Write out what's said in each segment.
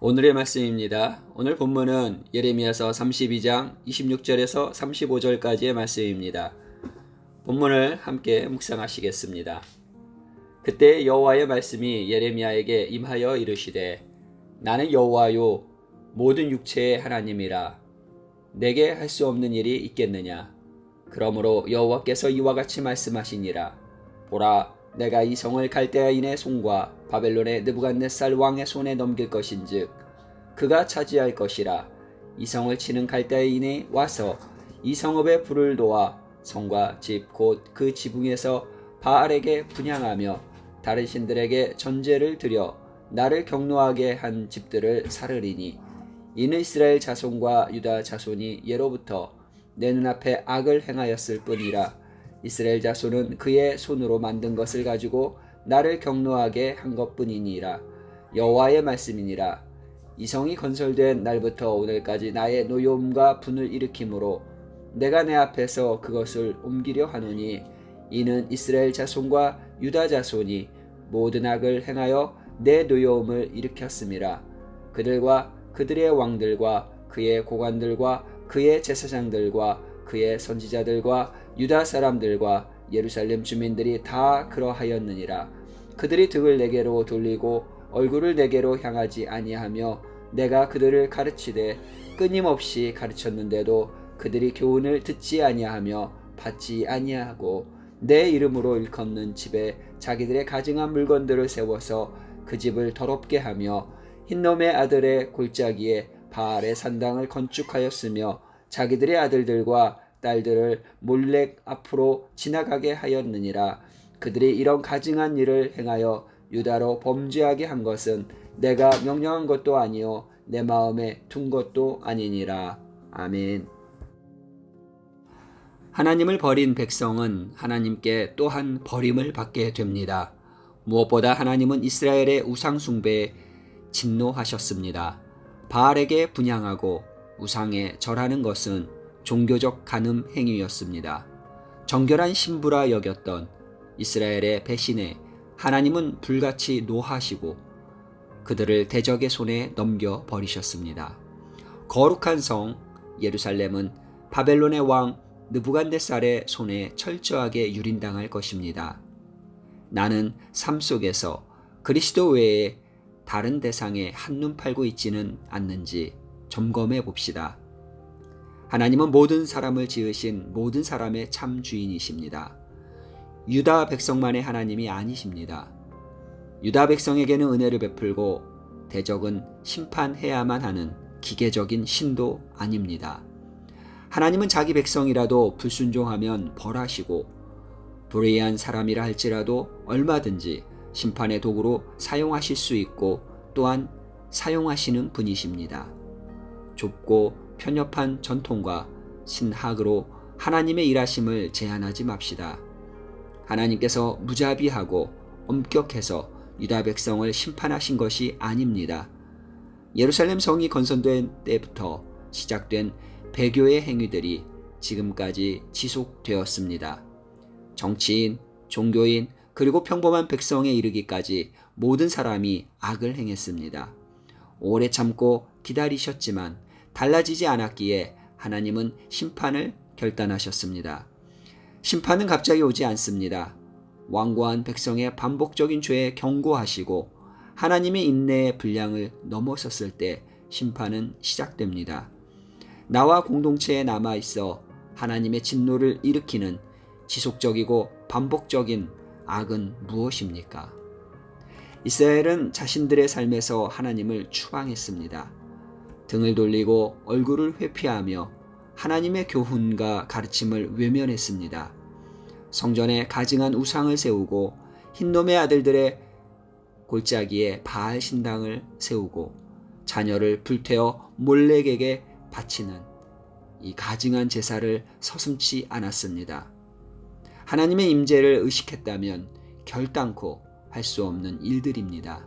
오늘의 말씀입니다. 오늘 본문은 예레미야서 32장 26절에서 35절까지의 말씀입니다. 본문을 함께 묵상하시겠습니다. 그때 여호와의 말씀이 예레미야에게 임하여 이르시되 나는 여호와요 모든 육체의 하나님이라 내게 할 수 없는 일이 있겠느냐 그러므로 여호와께서 이와 같이 말씀하시니라 보라 내가 이 성을 갈대아인의 손과 바벨론의 느부갓네살 왕의 손에 넘길 것인즉 그가 차지할 것이라. 이 성을 치는 갈대아인이 와서 이 성읍에 불을 놓아 성과 집 곧 그 지붕에서 바알에게 분양하며 다른 신들에게 전제를 드려 나를 경노하게 한 집들을 사르리니. 이는 이스라엘 자손과 유다 자손이 예로부터 내 눈앞에 악을 행하였을 뿐이라 이스라엘 자손은 그의 손으로 만든 것을 가지고 나를 경노하게 한 것뿐이니라. 여호와의 말씀이니라. 이 성이 건설된 날부터 오늘까지 나의 노여움과 분을 일으키므로 내가 내 앞에서 그것을 옮기려 하노니 이는 이스라엘 자손과 유다 자손이 모든 악을 행하여 내 노여움을 일으켰음이라 그들과 그들의 왕들과 그의 고관들과 그의 제사장들과 그의 선지자들과 유다 사람들과 예루살렘 주민들이 다 그러하였느니라. 그들이 등을 내게로 돌리고 얼굴을 내게로 향하지 아니하며 내가 그들을 가르치되 끊임없이 가르쳤는데도 그들이 교훈을 듣지 아니하며 받지 아니하고 내 이름으로 일컫는 집에 자기들의 가증한 물건들을 세워서 그 집을 더럽게 하며 흰놈의 아들의 골짜기에 바알의 산당을 건축하였으며 자기들의 아들들과 딸들을 몰렉 앞으로 지나가게 하였느니라 그들이 이런 가증한 일을 행하여 유다로 범죄하게 한 것은 내가 명령한 것도 아니요 내 마음에 둔 것도 아니니라 아멘. 하나님을 버린 백성은 하나님께 또한 버림을 받게 됩니다. 무엇보다 하나님은 이스라엘의 우상 숭배에 진노하셨습니다. 바알에게 분양하고 우상에 절하는 것은 종교적 간음 행위였습니다. 정결한 신부라 여겼던 이스라엘의 배신에 하나님은 불같이 노하시고 그들을 대적의 손에 넘겨 버리셨습니다. 거룩한 성 예루살렘은 바벨론의 왕 느부갓네살의 손에 철저하게 유린당할 것입니다. 나는 삶 속에서 그리스도 외에 다른 대상에 한눈 팔고 있지는 않는지 점검해 봅시다. 하나님은 모든 사람을 지으신 모든 사람의 참 주인이십니다. 유다 백성만의 하나님이 아니십니다. 유다 백성에게는 은혜를 베풀고 대적은 심판해야만 하는 기계적인 신도 아닙니다. 하나님은 자기 백성이라도 불순종하면 벌하시고 불의한 사람이라 할지라도 얼마든지 심판의 도구로 사용하실 수 있고 또한 사용하시는 분이십니다. 좁고 편협한 전통과 신학으로 하나님의 일하심을 제한하지 맙시다. 하나님께서 무자비하고 엄격해서 유다 백성을 심판하신 것이 아닙니다. 예루살렘 성이 건설된 때부터 시작된 배교의 행위들이 지금까지 지속되었습니다. 정치인, 종교인, 그리고 평범한 백성에 이르기까지 모든 사람이 악을 행했습니다. 오래 참고 기다리셨지만 달라지지 않았기에 하나님은 심판을 결단하셨습니다. 심판은 갑자기 오지 않습니다. 완고한 백성의 반복적인 죄에 경고하시고 하나님의 인내의 분량을 넘어섰을 때 심판은 시작됩니다. 나와 공동체에 남아 있어 하나님의 진노를 일으키는 지속적이고 반복적인 악은 무엇입니까? 이스라엘은 자신들의 삶에서 하나님을 추방했습니다. 등을 돌리고 얼굴을 회피하며 하나님의 교훈과 가르침을 외면했습니다. 성전에 가증한 우상을 세우고 흰놈의 아들들의 골짜기에 바알 신당을 세우고 자녀를 불태워 몰렉에게 바치는 이 가증한 제사를 서슴치 않았습니다. 하나님의 임재를 의식했다면 결단코 할 수 없는 일들입니다.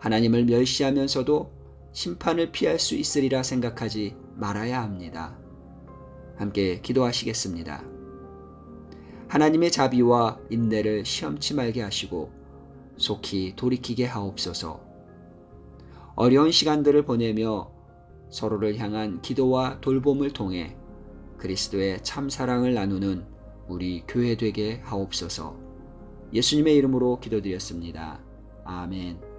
하나님을 멸시하면서도 심판을 피할 수 있으리라 생각하지 말아야 합니다. 함께 기도하시겠습니다. 하나님의 자비와 인내를 시험치 말게 하시고 속히 돌이키게 하옵소서. 어려운 시간들을 보내며 서로를 향한 기도와 돌봄을 통해 그리스도의 참 사랑을 나누는 우리 교회 되게 하옵소서. 예수님의 이름으로 기도드렸습니다. 아멘.